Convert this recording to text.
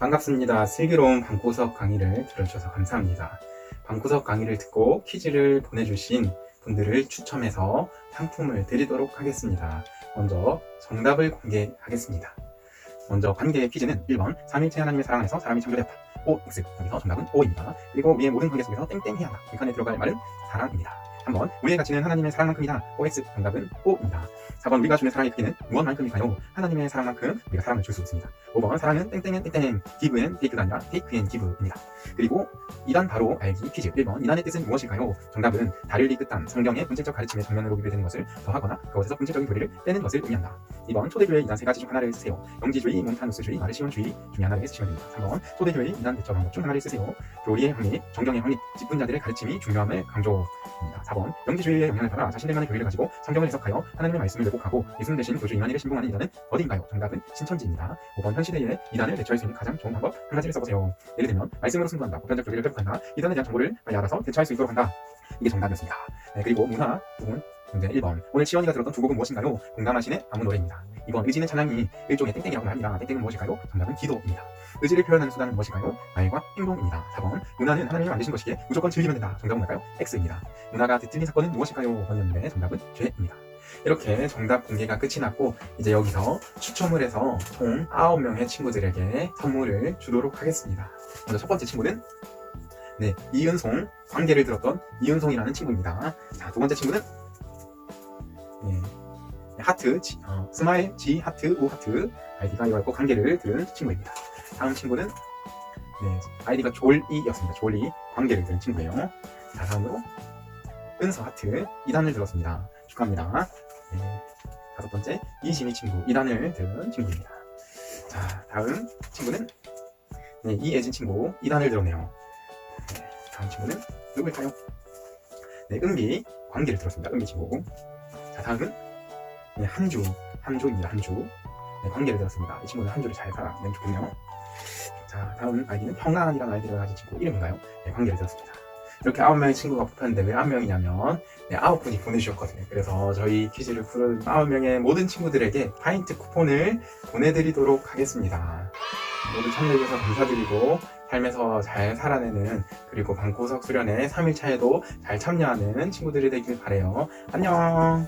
반갑습니다. 슬기로운 방구석 강의를 들어주셔서 감사합니다. 방구석 강의를 듣고 퀴즈를 보내주신 분들을 추첨해서 상품을 드리도록 하겠습니다. 먼저 정답을 공개하겠습니다. 먼저 관계 퀴즈는 1번 3일체 하나님의 사랑 안에서 사람이 창조되었다. O, X. 여기서 정답은 O입니다. 그리고 위의 모든 관계 속에서 땡땡 해야 한다. 이 칸에 들어갈 말은 사랑입니다. 3번 우리의 가치는 하나님의 사랑만큼이다. OX. 정답은 O입니다. 4번 우리가 주는 사랑의 크기는 무엇만큼일까요? 하나님의 사랑만큼 우리가 사랑을 줄 수 있습니다. 5번 사랑은 땡땡은 땡땡 기브엔 테이크가 아니라 테이크 앤 기브입니다. 그리고 2단 바로 알기 퀴즈 1번 2단의 뜻은 무엇일까요? 정답은 다를리 끝단 성경의 본질적 가르침의 정면으로 기대되는 것을 더하거나 그것에서 본질적인 교리를 빼는 것을 의미한다. 2번 초대교회 2단 세 가지 중 하나를 쓰세요. 영지주의, 몬타누스주의, 마르시온주의 중에 하나를 쓰시면 됩니다. 3번 초대교회 2단 대처 방법 중 하나를 쓰세요. 교리의 확립, 정경의 확립, 직분자들의 가르침이 중요함을 강조입니다. 4번 영지주의의 영향을 받아 자신들만의 교리를 가지고 성경을 해석하여 하나님의 말씀을 왜곡하고 예수님 대신 교주 이만희를 신봉하는 이단은 어디인가요? 정답은 신천지입니다. 5번 현 시대에 이단을 대처할 수 있는 가장 좋은 방법 한 가지를 써보세요. 예를 들면 말씀으로 승부한다, 보편적 교리를 회복한다, 이단에 대한 정보를 빨리 알아서 대처할 수 있도록 한다. 이게 정답이었습니다. 네, 그리고 문화 부분 문제 1번 오늘 시원이가 들었던 두 곡은 무엇인가요? 공감하시네 아무 노래입니다. 2번 의지는 찬양이 일종의 땡땡이라고 합니다. 땡땡은 무엇일까요? 정답은 기도입니다. 의지를 표현하는 수단은 무엇일까요? 말과 행동입니다. 4번 문화는 하나님이 만드신 것이기에 무조건 즐기면 된다. 정답은 뭘까요? X입니다. 문화가 뒤틀린 사건은 무엇일까요? 번이었는데 정답은 죄입니다. 이렇게 정답 공개가 끝이 났고 이제 여기서 추첨을 해서 총 9명의 친구들에게 선물을 주도록 하겠습니다. 먼저 첫 번째 친구는 네, 이은송 관계를 들었던 이은송이라는 친구입니다. 자, 두 번째 친구는 네, 하트, 지- 어, 스마일, 지, 하트, 우, 하트 아이디가 이거였고 관계를 들은 친구입니다. 다음 친구는 네, 아이디가 졸이였습니다. 졸이 관계를 들은 친구예요. 자, 다음으로 은서 하트 2단을 들었습니다. 축하합니다. 네, 다섯 번째 이심이 친구 2단을 들은 친구입니다. 자, 다음 친구는 네, 이예진 친구 2단을 들었네요. 네, 다음 친구는 누구일까요? 네, 은비 관계를 들었습니다. 은비 친구. 자, 다음은 네, 한주 한주입니다. 한주. 네, 관계를 들었습니다. 이 친구는 한주를 잘 살아내면 좋겠네요. 자, 다음 아이디는 평안이라는 아이디를 가진 친구 이름인가요? 네, 관계를 들었습니다. 이렇게 아홉 명의 친구가 뽑혔는데 왜한 명이냐면 네, 아홉 분이 보내주셨거든요. 그래서 저희 퀴즈를 풀은 아홉 명의 모든 친구들에게 파인트 쿠폰을 보내드리도록 하겠습니다. 모두 참여해주셔서 감사드리고 삶에서 잘 살아내는 그리고 방구석 수련회 3일차에도 잘 참여하는 친구들이 되길 바래요. 안녕.